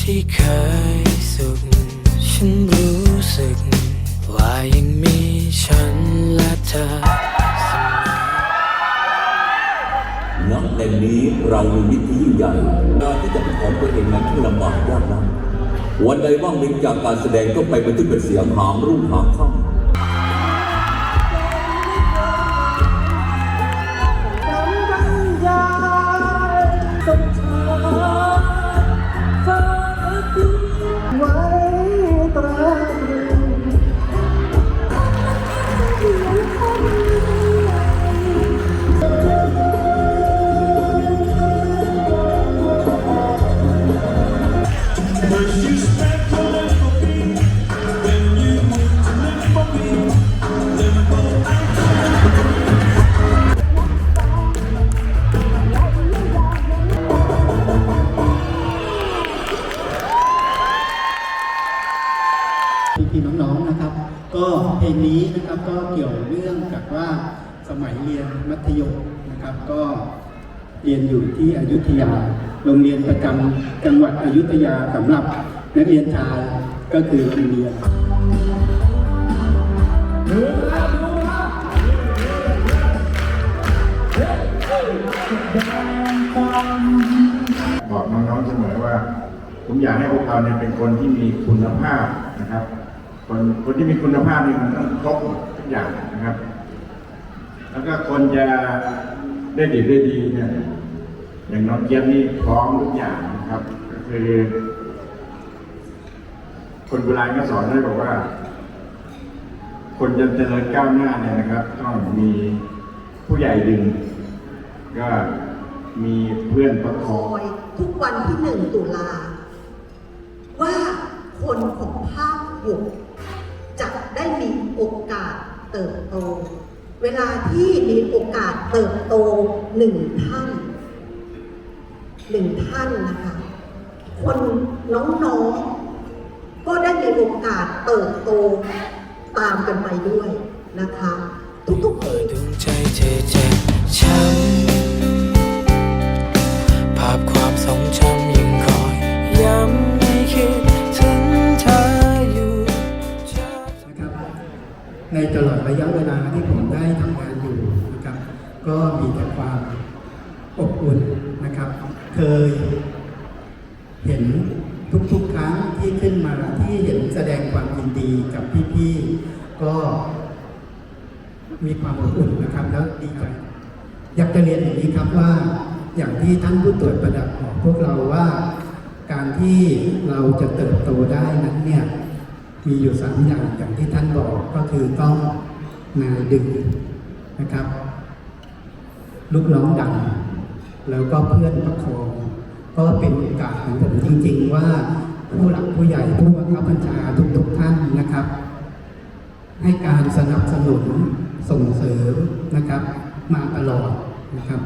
ที่เคยสุข ฉันรู้สึก ว่ายังมีฉันและเธอเสมอณแห่งนี้เรามีมิตรที่ยิ่งใหญ่การที่จะของตัวเองนั้นที่ลำบากยากลำวันใดว่างเว้นจากการแสดงก็ไปบันทึกเป็นเสียงหามรุ่งหามค่ำ นี้นะครับก็เกี่ยวเรื่องกับว่าสมัยเรียนมัธยมนะครับก็เรียนอยู่ที่อยุธยา โรงเรียนประจำจังหวัดอยุธยาสำหรับนักเรียนชายก็คือโรงเรียนบอกน้องๆเสมอว่า ผมอยากให้พวกเราเนี่ยเป็นคนที่มีคุณภาพนะครับ คนคนที่มีคุณภาพนี่มันต้องครบทุกอย่างนะครับ แล้วก็คนจะได้ดีได้ดีเนี่ยอย่างน้องเจี๊ยบนี่พร้อมทุกอย่างนะครับ ก็คือ คนโบราณก็สอนไว้บอกว่า คนจะเจริญก้าวหน้าเนี่ยนะครับ ต้องมีผู้ใหญ่ดึง ก็มีเพื่อนประคองยทุกวันที่หนึ่งตุลาว่าคนของภาคหก เติบโต เวลาที่มีโอกาสเติบโตหนึ่งท่านหนึ่งท่านนะคะ คนน้องๆ ก็ได้มีโอกาสเติบโตตามกันไปด้วยนะคะ ในตลอดระยะเวลาที่ผมได้ทำงานอยู่นะครับ ก็มีแต่ความอบอุ่นนะครับ เคยเห็นทุกๆครั้งที่ขึ้นมาที่เห็นแสดงความยินดีกับพี่ๆ ก็มีความอบอุ่นนะครับแล้วดีใจอยากจะเรียนอย่างนี้ครับว่าอย่างที่ท่านผู้ตรวจประดับบอกพวกเราว่า การที่เราจะเติบโตได้นั้นเนี่ย มีอยู่สามอย่างอย่างที่ท่านบอกก็คือต้องนายดึงนะครับ ลูกน้องดัง แล้วก็เพื่อนประคองก็เป็นโอกาสของผมจริง ๆ ว่าผู้หลักผู้ใหญ่ผู้บังคับบัญชาทุกๆท่านนะครับ ให้การสนับสนุนส่งเสริมนะครับ มาตลอดนะครับ